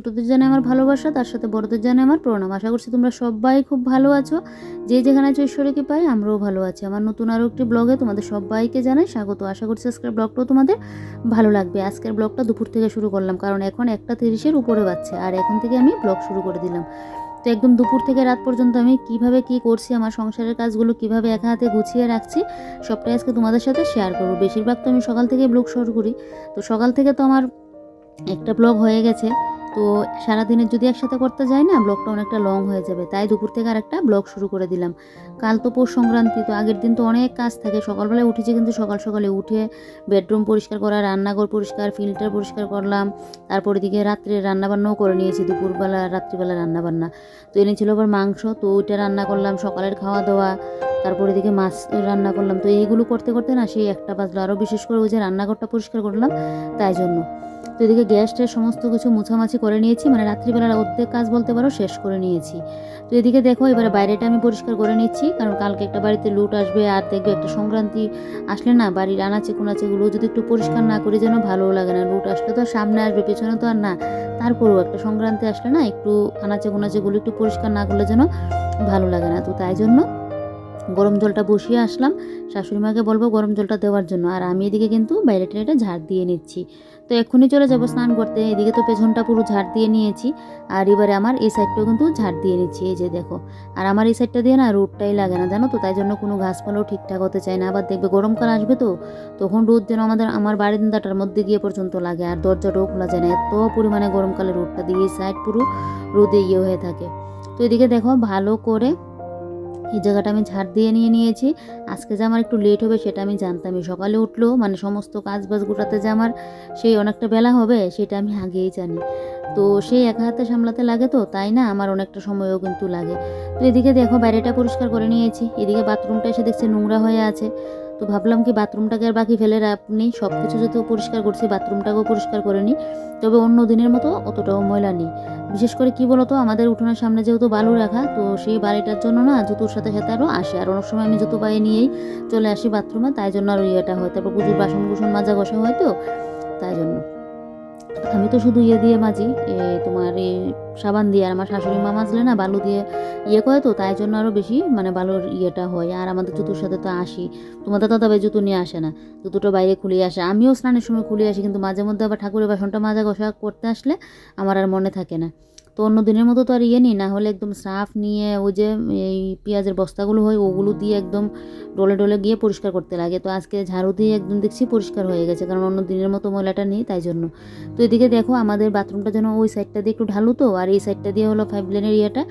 ছোটোদের জানে আমার ভালোবাসা, তার সাথে বড়দের জানে আমার প্রণাম। আশা করছি তোমরা সবাই খুব ভালো আছো। যে যেখানে আছো ঈশ্বরকে পাই, আমরাও ভালো আছি। আমার নতুন আরও একটি ব্লগে তোমাদের সবাইকে জানাই স্বাগত। আশা করছি আজকের ব্লগটাও তোমাদের ভালো লাগবে। আজকের ব্লগটা দুপুর থেকে শুরু করলাম, কারণ এখন একটা তিরিশের উপরে বাচ্চা আর এখন থেকে আমি ব্লগ শুরু করে দিলাম। তো একদম দুপুর থেকে রাত পর্যন্ত আমি কীভাবে কি করছি, আমার সংসারের কাজগুলো কীভাবে একা হাতে গুছিয়ে রাখছি, সবটাই আজকে তোমাদের সাথে শেয়ার করব। বেশিরভাগ তো আমি সকাল থেকে ব্লগ শুরু করি। তো সকাল থেকে তো আমার একটা ব্লগ হয়ে গেছে। তো সারাদিনের যদি একসাথে করতে যাই না ব্লগটা অনেকটা লং হয়ে যাবে। তাই দুপুর থেকে আর একটা ব্লগ শুরু করে দিলাম। কাল তো পৌষ সংক্রান্তি, তো আগের দিন তো অনেক কাজ থাকে। সকালবেলায় উঠেছি কিন্তু সকাল সকালে উঠে বেডরুম পরিষ্কার করা, রান্নাঘর পরিষ্কার ফিল্টার পরিষ্কার করলাম। তারপর এদিকে রাত্রে রান্নাবান্নাও করে নিয়েছি, দুপুরবেলা, রাত্রিবেলা রান্নাবান্না। তো এনেছিল আবার মাংস, তো ওইটা রান্না করলাম, সকালের খাওয়া দাওয়া তারপর এদিকে মাছ রান্না করলাম। তো এইগুলো করতে করতে না সেই একটা বাজলো। আরও বিশেষ করে ওই যে রান্নাঘরটা পরিষ্কার করলাম, তাই জন্য। তো এদিকে গ্যাসটা সমস্ত কিছু মুছামাছি করে নিয়েছি মানে রাত্রিবেলার অর্ধেক কাজ বলতে পারো শেষ করে নিয়েছি। তো এদিকে দেখো, এবারে বাইরেটা আমি পরিষ্কার করে নিচ্ছি, কারণ কালকে একটা বাড়িতে লুট আসবে আর দেখবে একটা সংক্রান্তি আসলে না, বাড়ির আনাচে কোনাচেগুলো যদি একটু পরিষ্কার না করি যেন ভালোও লাগে না। লুট আসলে তো সামনে আসবে, পেছনে তো আর না। তারপরেও একটা সংক্রান্তি আসলে না, একটু আনাচে কোনাচেগুলো একটু পরিষ্কার না করলে যেন ভালো লাগে না। তো তাই জন্য গরম জলটা বসিয়ে আসলাম। শাশুড়ি মাকে বলব গরম জলটা দেওয়ার জন্য। আর আমি এদিকে কিন্তু বাইরে টেনেটা ঝাড় দিয়ে নিচ্ছি। তো এক্ষুনি চলে যাব স্নান করতে। এদিকে তো পেছনটা পুরো ঝাড় দিয়ে নিয়েছি। আর এবারে আমার এই সাইডটাও কিন্তু ঝাড় দিয়ে নিচ্ছি। এই যে দেখো। আর আমার এই সাইডটা দিয়ে না রোদটাই লাগে না জানো তো? তাই জন্য কোনো গাছপালাও ঠিকঠাক হতে চায় না। আবার দেখবে গরমকাল আসবে তো? তখন রোদ যেন আমাদের আমার বারিন্দাটার মধ্যে গিয়ে পর্যন্ত লাগে। আর দরজাটাও খোলা যায় না। এত পরিমাণে গরমকালে রোদটা দিয়ে এই সাইড পুরো রোদে ইয়ে হয়ে থাকে। তো এদিকে দেখো ভালো করে এই জায়গাটা আমি ঝাড় দিয়ে নিয়ে নিয়েছি। আজকে যে আমার একটু লেট হবে সেটা আমি জানতামই। সকালে উঠল মানে সমস্ত কাজ বাজ গোটাতে যে আমার সেই অনেকটা বেলা হবে সেটা আমি আগেই জানি। তো সেই একা হাতে সামলাতে লাগে তো, তাই না? আমার অনেকটা সময়ও কিন্তু লাগে। তো এদিকে দেখো বাইরেটা পরিষ্কার করে নিয়েছি। এদিকে বাথরুমটা এসে দেখছি নোংরা হয়ে আছে। তো ভাবলাম কি বাথরুমটাকে আর বাকি ফেলে আপনি সব কিছু যেহেতু পরিষ্কার করছি, বাথরুমটাকেও পরিষ্কার করে নিই। তবে অন্য দিনের মতো অতটাও ময়লা নেই। বিশেষ করে কি বলতো, আমাদের উঠোনের সামনে যেহেতু বালু রাখা, তো সেই বাড়িটার জন্য না জুতোর সাথে সাথে আরও আসে। আর অনেক সময় আমি জুতো পায়ে নিয়েই চলে আসি বাথরুমে, তাই জন্য আর ইয়েটা হয়। তারপর পুজোর বাসন কুসন মাজা ঘষা হয় তো, তাই জন্য। আমি তো শুধু ইয়ে দিয়ে মাজি এ তোমার এই সাবান দিয়ে, আর আমার শাশুড়ি মা মাজলে না, বালু দিয়ে ইয়ে করে তো, তাই জন্য আরও বেশি মানে বালুর ইয়েটা হয়। আর আমাদের জুতোর সাথে তো আসি। তোমাদের তো তবে জুতো নিয়ে আসে না জুতোটা বাইরে খুলিয়ে আসে। আমিও স্নানের সময় খুলে আসি, কিন্তু মাঝে মধ্যে আবার ঠাকুরের বাসনটা মাজা ঘষা করতে আসলে আমার আর মনে থাকে না। তো অন্য দিনের মতো তো আর ইয়ে নিই, না হলে একদম সাফ নিয়ে ওই যে এই পেঁয়াজের বস্তাগুলো হয় ওগুলো দিয়ে একদম ডলে ডলে গিয়ে পরিষ্কার করতে লাগে। তো আজকে ঝাড়ু দিয়ে একদম দেখছি পরিষ্কার হয়ে গেছে, কারণ অন্য দিনের মতো ময়লাটা নেই তাই জন্য। তো এদিকে দেখো আমাদের বাথরুমটা যেন ওই সাইডটা দিয়ে একটু ঢালু তো, আর এই সাইডটা দিয়ে হলো ফাইভ লেনের ইয়েটা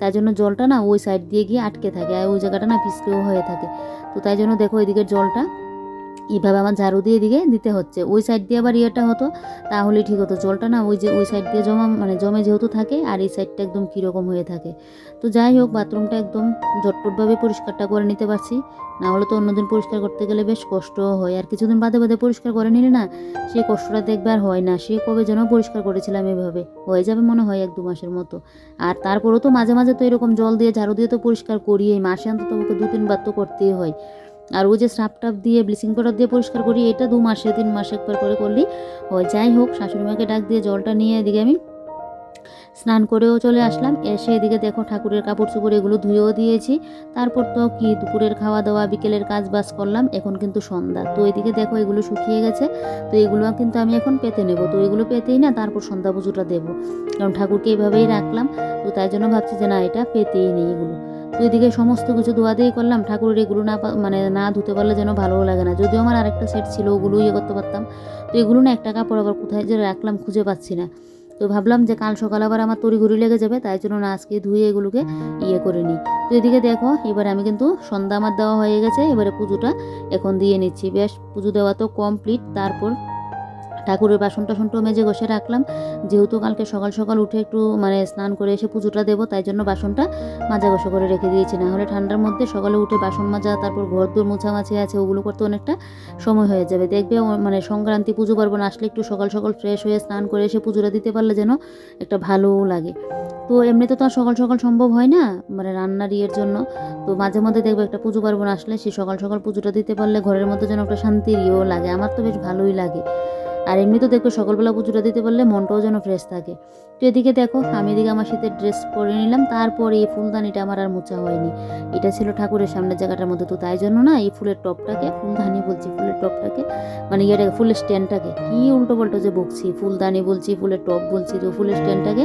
তাই জন্য জলটা না ওই সাইড দিয়ে গিয়ে আটকে থাকে, আর ওই জায়গাটা না পিছকেও হয়ে থাকে। তো তাই জন্য দেখো এদিকের জলটা এইভাবে আমার ঝাড়ু দিয়ে দিকে দিতে হচ্ছে। ওই সাইড দিয়ে আবার ইয়েটা হতো তাহলে ঠিক হতো। জলটা না ওই যে ওই সাইড দিয়ে জমা মানে জমে যেহেতু থাকে, আর এই সাইডটা একদম কীরকম হয়ে থাকে। তো যাই হোক, বাথরুমটা একদম ঝটপটভাবে পরিষ্কারটা করে নিতে পারছি। না হলে তো অন্যদিন পরিষ্কার করতে গেলে বেশ কষ্টও হয়। আর কিছুদিন বাদে বাদে পরিষ্কার করে নিলে না সেই কষ্টটা দেখবে আর হয় না। সে কবে যেন পরিষ্কার করেছিলাম এভাবে। হয়ে যাবে মনে হয় এক দু মাসের মতো। আর তারপরেও তো মাঝে মাঝে তো এরকম জল দিয়ে ঝাড়ু দিয়ে তো পরিষ্কার করিয়েই, মাসে অন্তত তোমাকে দু তিনবার তো করতেই হয়। আর ওই যে স্রাপ টাপ দিয়ে, ব্লিচিং পাউডার দিয়ে পরিষ্কার করি, এটা দু মাসে, তিন মাসে একবার করে করলেই হয়, যাই হোক শাশুড়ি মাকে ডাক দিয়ে জলটা নিয়ে এদিকে আমি স্নান করেও চলে আসলাম। এসে এদিকে দেখো ঠাকুরের কাপড় চোপড় এগুলো ধুয়েও দিয়েছি। তারপর তো কি, দুপুরের খাওয়া দাওয়া, বিকেলের কাজ বাজ করলাম, এখন কিন্তু সন্ধ্যা। তো এদিকে দেখো এগুলো শুকিয়ে গেছে, তো এগুলো কিন্তু আমি এখন পেতে নেব। তো এগুলো পেতেই না, তারপর সন্ধ্যা পুজোটা দেবো। কারণ ঠাকুরকে এইভাবেই রাখলাম, তো তাই জন্য ভাবছি যে না, এটা পেতেই নেই এগুলো। তো এদিকে সমস্ত কিছু ধোয়া দিয়ে করলাম, ঠাকুরের এগুলো না মানে না ধুতে পারলে যেন ভালোও লাগে না। যদিও আমার আরেকটা সেট ছিল, ওগুলো ইয়ে করতে পারতাম। তো এগুলো না একটা কাপড় আবার কোথায় যে রাখলাম খুঁজে পাচ্ছি না। তো ভাবলাম যে কাল সকাল আবার আমার তড়িঘড়ি লেগে যাবে, তাই জন্য না আজকে ধুয়ে এগুলোকে ইয়ে করে নিই। তো এদিকে দেখো, এবারে আমি কিন্তু সন্ধ্যা আমার দেওয়া হয়ে গেছে, এবারে পুজোটা এখন দিয়ে নিচ্ছি। বেশ, পুজো দেওয়া তো কমপ্লিট তারপর ঠাকুরের বাসন টাসনটাও মেজে ঘষে রাখলাম। যেহেতু কালকে সকাল সকাল উঠে একটু মানে স্নান করে এসে পুজোটা দেবো, তাই জন্য বাসনটা মাজা ঘষা করে রেখে দিয়েছি। না হলে ঠান্ডার মধ্যে সকালে উঠে বাসন মাজা, তারপর ঘর দূর মোছামাছি আছে, ওগুলো করতে অনেকটা সময় হয়ে যাবে। দেখবে মানে সংক্রান্তি পুজো পার্বণ আসলে একটু সকাল সকাল ফ্রেশ হয়ে স্নান করে এসে পুজোটা দিতে পারলে যেন একটা ভালোও লাগে। তো এমনিতে তো আর সকাল সকাল সম্ভব হয় না মানে রান্নার ইয়ের জন্য। তো মাঝে মধ্যে দেখবে একটা পুজো পার্বণ আসলে সে সকাল সকাল পুজোটা দিতে পারলে ঘরের মধ্যে যেন একটা শান্তির ইয়েও লাগে। আমার তো বেশ ভালোই লাগে। আর এমনি তো দেখবে সকালবেলা পুজোটা দিতে পারলে মনটাও যেন ফ্রেশ থাকে। তো এদিকে দেখো, আমি এদিকে আমার শীতের ড্রেস পরে নিলাম, তারপর এই ফুলদানিটা আমার আর মোচা হয়নি। এটা ছিল ঠাকুরের সামনের জায়গাটার মধ্যে, তো তাই জন্য না এই ফুলের টপটাকে, ফুলদানি বলছি, ফুলের টপটাকে মানে ইয়েটাকে, ফুলের স্ট্যান্ডটাকে, কি উল্টো পাল্টো যে বকছি, ফুলদানি বলছি, ফুলের টপ বলছি, তো ফুলের স্ট্যান্ডটাকে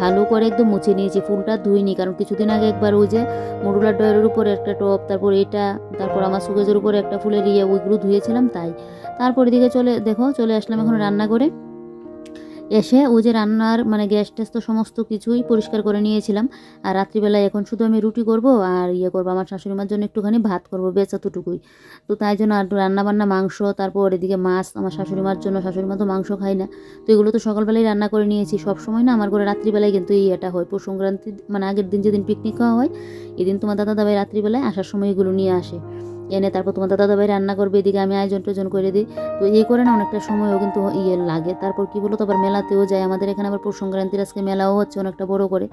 ভালো করে একদম মুছে নিয়েছি, ফুলটা ধুইনি, কারণ কিছুদিন আগে একবার ওই যে মরুলার ডয়ের উপরে একটা টপ, তারপর এটা, তারপর আমার সুগেজের উপরে একটা ফুলের ইয়ে ওইগুলো ধুয়েছিলাম তাই। তারপর এদিকে চলে, দেখো, চলে আসলাম এখন রান্না করে এসে ওই যে রান্নার মানে গ্যাস ট্যাস তো সমস্ত কিছুই পরিষ্কার করে নিয়েছিলাম। আর রাত্রিবেলায় এখন শুধু আমি রুটি করব আর ইয়ে করব, আমার শাশুড়ি মার জন্য একটুখানি ভাত করব বেশ এতটুকুই। তো তাই জন্য আর রান্না বান্না মাংস, তারপর এদিকে মাছ, আমার শাশুড়ি মার জন্য শাশুড়ি মা তো মাংস খায় না। তো এগুলো তো সকালবেলায় রান্না করে নিয়েছি। সব সময় না আমার ঘরে রাত্রিবেলায় কিন্তু এই এটা হয়। পৌষ সংক্রান্তি মানে আগের দিন যেদিন পিকনিক খাওয়া হয়, এদিন তোমার দাদা দাবাই রাত্রিবেলায় আসার সময় এগুলো নিয়ে আসে। এনে তারপর তোমার দাদা দাবাই রান্না করবে, এদিকে আমি আয়োজন টোজন করে দিই। তো এই করে না অনেকটা সময়ও কিন্তু ইয়ে লাগে। তারপর কি বলো তো আবার মেলাতেও যায়। আমাদের এখানে আবার পৌষ সংক্রান্তির আজকে মেলাও হচ্ছে অনেকটা বড় করে।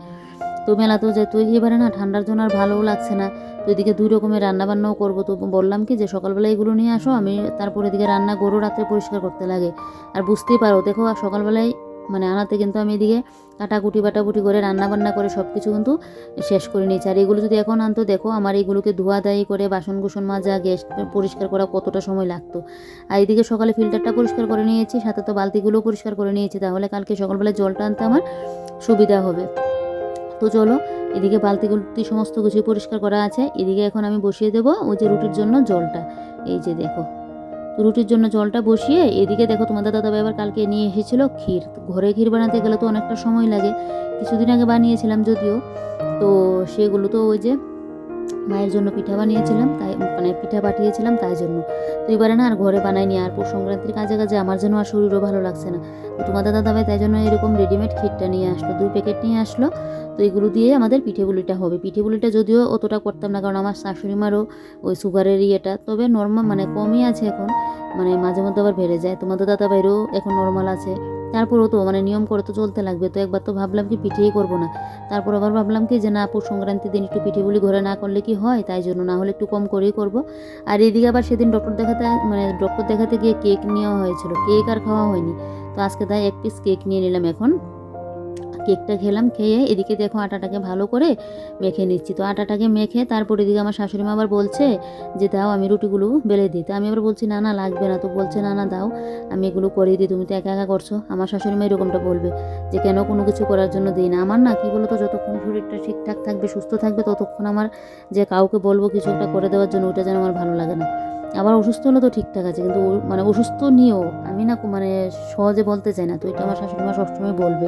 তো মেলাতেও যায়। তো এবারে না ঠান্ডার জন্য আর ভালোও লাগছে না। তো এদিকে দুই রকমের রান্না বান্নাও করব। তো বললাম কি যে সকালবেলা এগুলো নিয়ে আসো, আমি তারপর এদিকে রান্না গরু রাত্রে পরিষ্কার করতে লাগে। আর বুঝতেই পারো, দেখো সকালবেলায় মানে আনাতে কিন্তু আমি এদিকে কাটাকুটি বাটাকুটি করে রান্না বান্না করে সব কিছু কিন্তু শেষ করে নিয়েছি। আর এগুলো যদি এখন আনতো, দেখো আমার এইগুলোকে ধোয়া দায়ী করে বাসন কুসন মাজা, গ্যাস পরিষ্কার করা কতটা সময় লাগতো। আর এদিকে সকালে ফিল্টারটা পরিষ্কার করে নিয়েছি, সাথে তো বালতিগুলোও পরিষ্কার করে নিয়েছি, তাহলে কালকে সকালবেলা জলটা আনতে আমার সুবিধা হবে। তো চলো, এদিকে বালতিগুলতি সমস্ত কিছুই পরিষ্কার করা আছে। এদিকে এখন আমি বসিয়ে দেবো ওই যে রুটির জন্য জলটা। এই যে দেখো। রুটির জন্য জলটা বসিয়ে এদিকে দেখো তোমাদের দাদা আবার কালকে নিয়ে এসেছিল ক্ষীর। ঘরে ক্ষীর বানাতে গেলে তো অনেকটা সময় লাগে। কিছুদিন আগে বানিয়েছিলাম যদিও। তো সেগুলো তো ওই যে মায়ের জন্য পিঠা বানিয়েছিলাম, তাই মানে পিঠা পাঠিয়েছিলাম তাই জন্য। তো এবারে না আর ঘরে বানাইনি, আর পৌষ সংক্রান্তির কাজে কাজে আমার জন্য আর শরীরও ভালো লাগছে না। তো তোমাদের দাদাভাই তাই জন্য এরকম রেডিমেড ক্ষীরটা নিয়ে আসলো, দুই প্যাকেট নিয়ে আসলো। তো এগুলো দিয়ে আমাদের পিঠে বুলিটা হবে। পিঠে বুলিটা যদিও অতটা করতাম না, কারণ আমার শাশুড়ি মারও ওই সুগারের ইয়েটা। তবে নর্মাল মানে কমই আছে এখন মানে মাঝে মধ্যে আবার বেড়ে যায়। তোমাদের দাদা ভাইরও এখন নর্মাল আছে। তারপরও তো মানে নিয়ম করে তো চলতে লাগবে। তো একবার তো ভাবলাম কি পিঠেই করব না। তারপর আবার ভাবলাম কি যে না পৌষ সংক্রান্তির দিন একটু পিঠে বলি ঘরে না করলে কি হয়? তাই জন্য না হলে একটু কম করেই করব। আর এদিকে আবার সেদিন ডক্টর দেখাতে মানে ডক্টর দেখাতে গিয়ে কেক নেওয়া হয়েছিল। কেক আর খাওয়া হয়নি। তো আজকে তাই এক পিস কেক নিয়ে নিলাম এখন। কেকটা খেলাম, খেয়ে এদিকে দেখো আটাটাকে ভালো করে মেখে নিচ্ছি। তো আটাটাকে মেখে তারপর এদিকে আমার শাশুড়ি মা আবার বলছে যে, দাও, আমি রুটিগুলো বেলে দিই। তো আমি আবার বলছি, না না, লাগবে না। তো বলছে, না না, দাও, আমি এগুলো করে দিই, তুমি তো একা একা করছ। আমার শাশুড়ি মা এরকমটা বলবে যে, কেন কোনো কিছু করার জন্য দিই না? আমার না, কি বলতো, যতক্ষণ শরীরটা ঠিকঠাক থাকবে, সুস্থ থাকবে, ততক্ষণ আমার যে, কাউকে বলব কিছু একটা করে দেওয়ার জন্য ওটা যেন আমার ভালো লাগে না। আবার অসুস্থ হলে তো ঠিকঠাক আছে, কিন্তু মানে অসুস্থ নিয়েও, আমি না মানে সহজে বলতে চাই না তো এটা আমার শাশুড়ি মা সবসময় বলবে।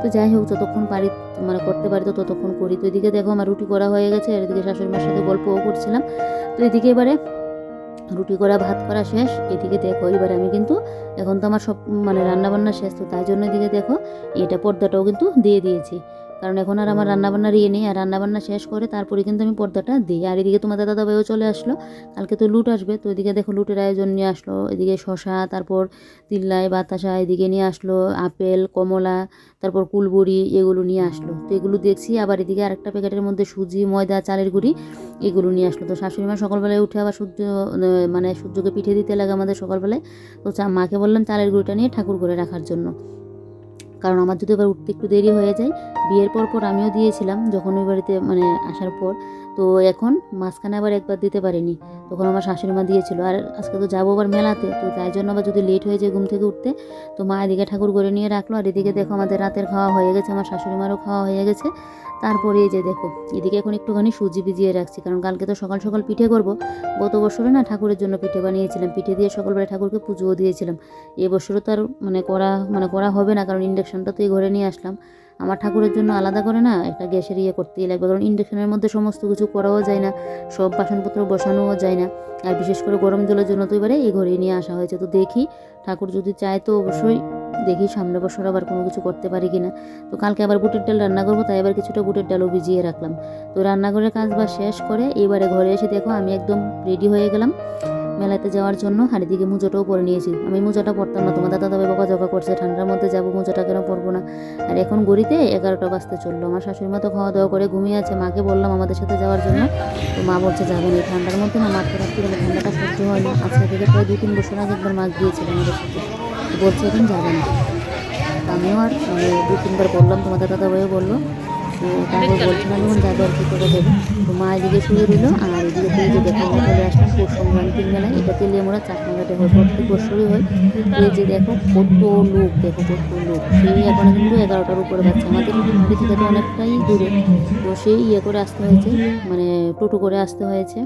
তো যাই হোক, যতক্ষণ পারি মানে করতে পারি তো ততক্ষণ করি। তো এদিকে দেখো আমার রুটি করা হয়ে গেছে, আর এদিকে শাশুড়ি মার সাথে গল্পও করছিলাম। তো এদিকে এবারে রুটি করা, ভাত করা শেষ। এদিকে দেখো, এবারে আমি কিন্তু এখন তো আমার সব মানে রান্নাবান্না শেষ, তো তাই জন্য এদিকে দেখো, এটা পর্দাটাও কিন্তু দিয়ে দিয়েছি। কারণ এখন আর আমার রান্নাবান্নার ইয়ে নেই, আর রান্নাবান্না শেষ করে তারপরে কিন্তু আমি পর্দাটা দিই। আর এদিকে তোমার দাদা ভাইও চলে আসলো। কালকে তো লুট আসবে, তো এদিকে দেখো লুটের আয়োজন নিয়ে আসলো। এদিকে শশা তারপর তিল্লাই, বাতাসা এদিকে নিয়ে আসলো, আপেল, কমলা, তারপর কুলবুড়ি এগুলো নিয়ে আসলো। তো এগুলো দেখছি, আবার এদিকে আরেকটা প্যাকেটের মধ্যে সুজি, ময়দা, চালের গুঁড়ি এগুলো নিয়ে আসলো। তো শাশুড়ি মা সকালবেলায় উঠে আবার সূর্য মানে সূর্যকে পিঠে দিতে লাগে আমাদের সকালবেলায়। তো মাকে বললাম চালের গুঁড়িটা নিয়ে ঠাকুর করে রাখার জন্য। কারণ আমার যদি এবার উঠতে একটু দেরি হয়ে যায়, বিয়ের পর পর আমিও দিয়েছিলাম যখন ওই বাড়িতে মানে আসার পর। তো এখন মাঝখানে আবার একবার দিতে পারিনি, তখন আমার শাশুড়ি মা দিয়েছিল। আর আজকে তো যাব আবার মেলাতে, তো তাই জন্য আবার যদি লেট হয়ে যায় ঘুম থেকে উঠতে, তো মা এদিকে ঠাকুর করে নিয়ে রাখল। আর এদিকে দেখো আমাদের রাতের খাওয়া হয়ে গেছে, আমার শাশুড়ি মারও খাওয়া হয়ে গেছে। তারপরে এই যে দেখো, এদিকে এখন একটুখানি সুজি ভিজিয়ে রাখছি, কারণ কালকে তো সকাল সকাল পিঠে করব। গত বছরে না ঠাকুরের জন্য পিঠে বানিয়েছিলাম, পিঠে দিয়ে সকালবেলা ঠাকুরকে পুজোও দিয়েছিলাম। এবছরও তো আর মানে করা মানে করা হবে না, কারণ ইন্ডাকশনটা তো এই ঘরে নিয়ে আসলাম। আমার ঠাকুরের জন্য আলাদা করে না একটা গ্যাসের ইয়ে করতেই লাগবে, কারণ ইন্ডাকশনের মধ্যে সমস্ত কিছু করাও যায় না, সব বাসনপত্র বসানোও যায় না। আর বিশেষ করে গরম জলের জন্য তো এবারে এই ঘরে নিয়ে আসা হয়েছে। তো দেখি, ঠাকুর যদি চায় তো অবশ্যই দেখি সামনে বছর আবার কোনো কিছু করতে পারি কিনা। তো কালকে আবার বুটের ডাল রান্না করব, তাই আবার কিছুটা বুটের ডালও ভিজিয়ে রাখলাম। তো রান্নাঘরের কাজ বা শেষ করে এবারে ঘরে এসে দেখো আমি একদম রেডি হয়ে গেলাম। মেলাতে যাওয়ার জন্য আর এদিকে মুজোটাও পরে নিয়েছি। আমি মুজোটা পরতাম না তোমার দাদা বাবা জগা করছে, ঠান্ডার মধ্যে যাব, মুজোটা কেন পরবো না? আর এখন গড়িতে এগারোটা বাজতে চলল। আমার শাশুড়ি মা তো খাওয়া দাওয়া করে ঘুমিয়ে আছে, মাকে বললাম আমাদের সাথে যাওয়ার জন্য। তো মা বলছে যাবে না ঠান্ডার মধ্যে না মাকে রাখতে গেলে ঠান্ডাটা সহ্য হয় না আজকে থেকে প্রায় দু তিন বছর আগে একবার মা গিয়েছিল আমাদের সাথে। বলছে এখন যাবে না। আমিও আর দু তিনবার বললাম তোমাদের দাদা ভাইও বলল। তো তারপর বলছিলাম যখন যাবে আর কি করে দেবে। তো মা এদিকে শুয়ে দিল আর এদিকে দিয়ে যে দেখো আমরা চলে আসলাম পৌষ সংক্রান্তির মেলায় এটা তেলে আমরা চাকমাঘাটে হয় প্রত্যেক বছরই হয়। এই যে দেখো কত লোক দেখো কত লোক। সেই এখন কিন্তু এগারোটার উপরে বাচ্চা। আমাদের অনেকটাই দূরে। তো সেই ইয়ে করে আসতে হয়েছে মানে টোটো করে আসতে হয়েছে।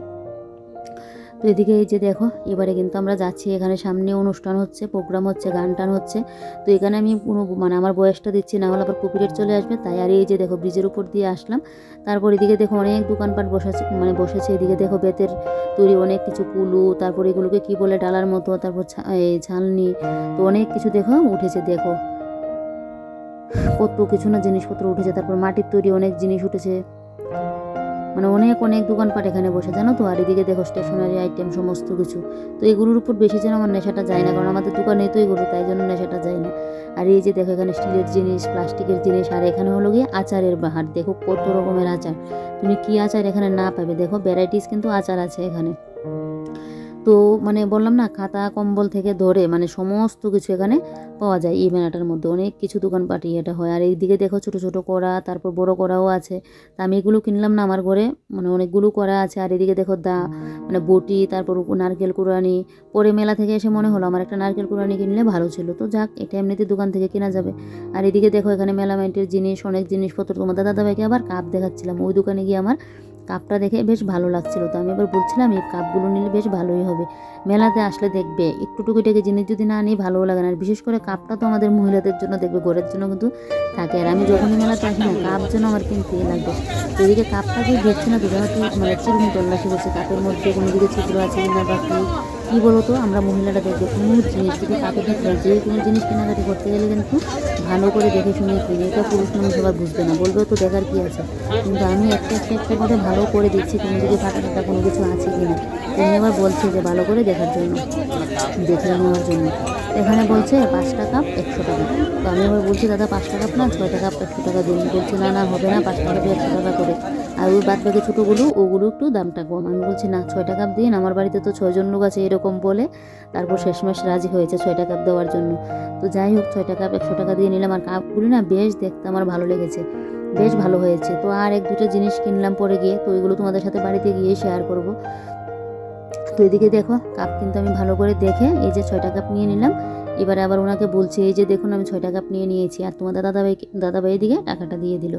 তো এদিকে এই যে দেখো, এবারে কিন্তু আমরা যাচ্ছি, এখানে সামনে অনুষ্ঠান হচ্ছে প্রোগ্রাম হচ্ছে, গান টান হচ্ছে। তো এখানে আমি কোনো মানে আমার বয়সটা দিচ্ছি না হলে আবার কপিরেট চলে আসবে, তাই আর এই যে দেখো ব্রিজের উপর দিয়ে আসলাম। তারপর এদিকে দেখো, অনেক দোকানপাট বসেছে মানে বসেছে, এদিকে দেখো বেতের তৈরি অনেক কিছু, কুলু, তারপর এগুলোকে কি বলে, ডালার মতো, তারপর ছা- এই ঝালনি, তো অনেক কিছু দেখো, উঠেছে দেখো। কত কিছু না জিনিসপত্র উঠেছে, তারপর মাটির তৈরি অনেক জিনিস উঠেছে। মানে অনেক অনেক দোকানপাট এখানে বসে, জানো তো? আর এদিকে দেখো স্টেশনারি আইটেম সমস্ত কিছু। তো এগুলোর উপর বেশি যেন আমার নেশাটা যায় না, কারণ আমাদের দোকানে তো এগুলো, তাই জন্য নেশাটা যায় না। আর এই যে দেখো, এখানে স্টিলের জিনিস, প্লাস্টিকের জিনিস, আর এখানে হলো গিয়ে আচারের বাহার। দেখো কত রকমের আচার। তুমি কি আচার এখানে না পাবে? দেখো ভ্যারাইটিস কিন্তু আচার আছে এখানে। তো মানে বললাম না, খাতা, কম্বল থেকে ধরে মানে সমস্ত কিছু এখানে পাওয়া যায় এই মেলাটার মধ্যে। অনেক কিছু দোকান দোকানপাটি এটা হয়। আর এইদিকে দেখো ছোট ছোট কড়া, তারপর বড় কড়াও আছে। তা আমি এগুলো কিনলাম না আমার ঘরে মানে অনেকগুলো কড়া আছে। আর এদিকে দেখো দা মানে বটি, তারপর নারকেল কুড়ানি। পরে মেলা থেকে এসে মনে হলো আমার একটা নারকেল কুড়ানি কিনলে ভালো ছিল। তো যাক, এটা এমনিতে দোকান থেকে কেনা যাবে। আর এদিকে দেখো এখানে মেলামেন্টের জিনিস, অনেক জিনিসপত্র তোমাদের দাদাভাইকে আবার কাপ দেখাচ্ছিলাম। ওই দোকানে গিয়ে আমার কাপটা দেখে বেশ ভালো লাগছিল। তো আমি এবার বলছিলাম, এই কাপগুলো নিলে বেশ ভালোই হবে। মেলাতে আসলে দেখবে, একটু টুকিটাকি জিনিস যদি না নিই ভালোও লাগে না। আর বিশেষ করে কাপটা তো আমাদের মহিলাদের জন্য দেখবে, ঘরের জন্য কিন্তু থাকে। আর আমি যখনই মেলাতে আসি না, কাপ যেন আমার কিন্তু ইয়ে লাগবে এদিকে কাপটা কি দেখছি না, তো যেন মানে চিরুন তল্লাশি করছে কাপের মধ্যে কোনো দিকে ছিদ্র আছে কিনা বা কি কী বলো তো আমরা মহিলারা দেখবে কোনো জিনিস যদি কাপে দেখবে যে কোনো জিনিস কেনাকাটি করতে গেলে কিন্তু ভালো করে দেখে শুনে কিনে এটা পুরুষ মানুষ আবার বুঝবে না। বলবে তো দেখার কি আছে? কিন্তু আমি একটা একটা একটা করে ভালো করে দিচ্ছি কোনো দিকে ফাটা ফাটা কোনো কিছু আছে কিনা তুমি আবার বলছে যে ভালো করে দেখার জন্য, দেখে নেওয়ার জন্য। এখানে বলছে পাঁচটা কাপ একশো টাকা। তো আমি আবার বলছি, দাদা পাঁচটা কাপ না ছয়টা কাপ একশো টাকা দিন। বলছে, না না, হবে না পাঁচটা কাপে একশো টাকা করে। আর ওই বাদ বাকি ছোটোগুলো ওগুলো একটু দামটা কম। আমি বলছি, না ছয়টা কাপ দিন, আমার বাড়িতে তো ছয়জন লোক আছে, এরকম বলে তারপর শেষমেশ রাজি হয়েছে ছয়টা কাপ দেওয়ার জন্য। তো যাই হোক ছয়টা কাপ একশো টাকা দিয়ে নিলাম। আর কাপগুলি না বেশ দেখতে আমার ভালো লেগেছে, বেশ ভালো হয়েছে। তো আর এক দুটো জিনিস কিনলাম পরে গিয়ে, তো ওইগুলো তোমাদের সাথে বাড়িতে গিয়ে শেয়ার করব। তো এদিকে দেখো, কাপ কিন্তু আমি ভালো করে দেখে এই যে ছয়টা কাপ নিয়ে নিলাম। এবারে আবার ওনাকে বলছে, এই যে দেখুন, আমি ছয়টা কাপ নিয়ে নিয়েছি আর তোমাদের দাদাভাই দাদাভাই দিকে টাকাটা দিয়ে দিল।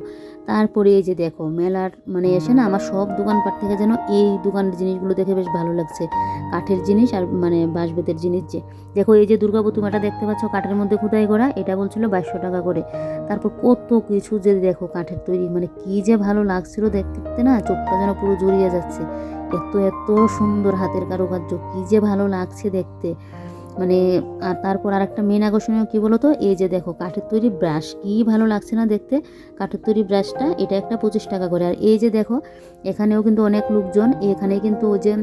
তারপরে এই যে দেখো, মেলার মানে এসে না আমার সব দোকানপাট থেকে যেন এই দোকানের জিনিসগুলো দেখে বেশ ভালো লাগছে। কাঠের জিনিস আর মানে বাঁশবেতের জিনিস যে। দেখো, এই যে দুর্গা প্রতিমাটা দেখতে পাচ্ছ কাঠের মধ্যে খোদাই করা, এটা বলছিল বাইশশো টাকা করে। তারপর কত কিছু যে দেখো কাঠের তৈরি মানে কি যে ভালো লাগছিল দেখতে না, চোখটা যেন পুরো জড়িয়ে যাচ্ছে। এত এত সুন্দর হাতের কারুকার্য, কী যে ভালো লাগছে দেখতে। মানে আর তারপর আর একটা মেন আকর্ষণীয় কী বলো তো এই যে দেখো, কাঠের তৈরি ব্রাশ কী ভালো লাগছে না দেখতে? কাঠের তৈরি ব্রাশটা এটা একটা পঁচিশ টাকা করে। আর এই যে দেখো, এখানেও কিন্তু অনেক লোকজন, এখানে কিন্তু ওই যে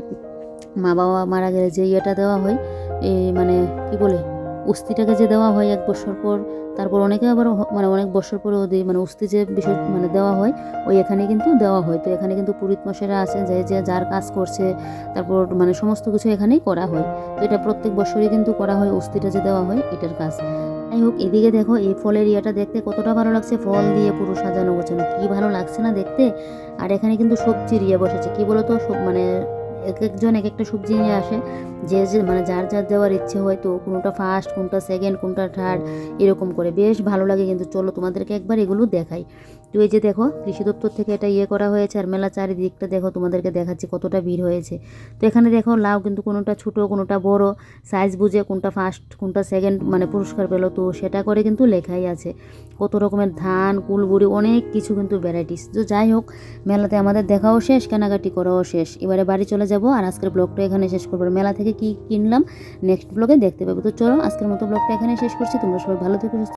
মা বাবা মারা গেলে যে ইয়েটা দেওয়া হয় এই মানে কি বলে? অস্থিটাকে যে দেওয়া হয় এক বছর পর। তারপর অনেকে আবার মানে অনেক বছর পরে ওদের মানে অস্থি যে বিষয় মানে দেওয়া হয়, ওই এখানে কিন্তু দেওয়া হয়। তো এখানে কিন্তু পুরীত মশাইরা আছে যে যে যার কাজ করছে, তারপর মানে সমস্ত কিছু এখানেই করা হয়। তো এটা প্রত্যেক বছরই কিন্তু করা হয় অস্থিটা যে দেওয়া হয়, এটার কাজ। যাই হোক, এদিকে দেখো, এই ফলের ইয়েটা দেখতে কতটা ভালো লাগছে, ফল দিয়ে পুরো সাজানো গোছানো। কি ভালো লাগছে না দেখতে? আর এখানে কিন্তু সবজির ইয়ে বসেছে, কি বলতো, সব মানে এক একজন এক একটা সবজি নিয়ে আসে। যে যে মানে যার যার দেওয়ার ইচ্ছে হয় তো কোনোটা ফার্স্ট কোনটা সেকেন্ড কোনটা থার্ড এরকম করে। বেশ ভালো লাগে কিন্তু। চলো তোমাদেরকে একবার এগুলো দেখাই। তো এই যে দেখো, কৃষি দপ্তর থেকে এটা ইয়ে করা হয়েছে আর মেলা চারিদিকটা দেখো তোমাদেরকে দেখাচ্ছি কতটা ভিড় হয়েছে। তো এখানে দেখো লাউ কিন্তু কোনোটা ছোটো, কোনোটা বড় সাইজ বুঝে কোনটা ফার্স্ট কোনটা সেকেন্ড মানে পুরস্কার পেল। তো সেটা করে কিন্তু লেখাই আছে। কত রকমের ধান কুলগুড়ি অনেক কিছু কিন্তু ভ্যারাইটিস তো যাই হোক, মেলাতে আমাদের দেখাও শেষ, কেনাকাটি করাও শেষ। এবারে বাড়ি চলে যাব আর আজকের ব্লগটা এখানে শেষ করব। মেলা থেকে কি কিনলাম নেক্সট ব্লগে দেখতে পাবো। তো চলো, আজকের মতো ব্লগটা এখানে শেষ করছি। তোমরা সবাই ভালো থেকো।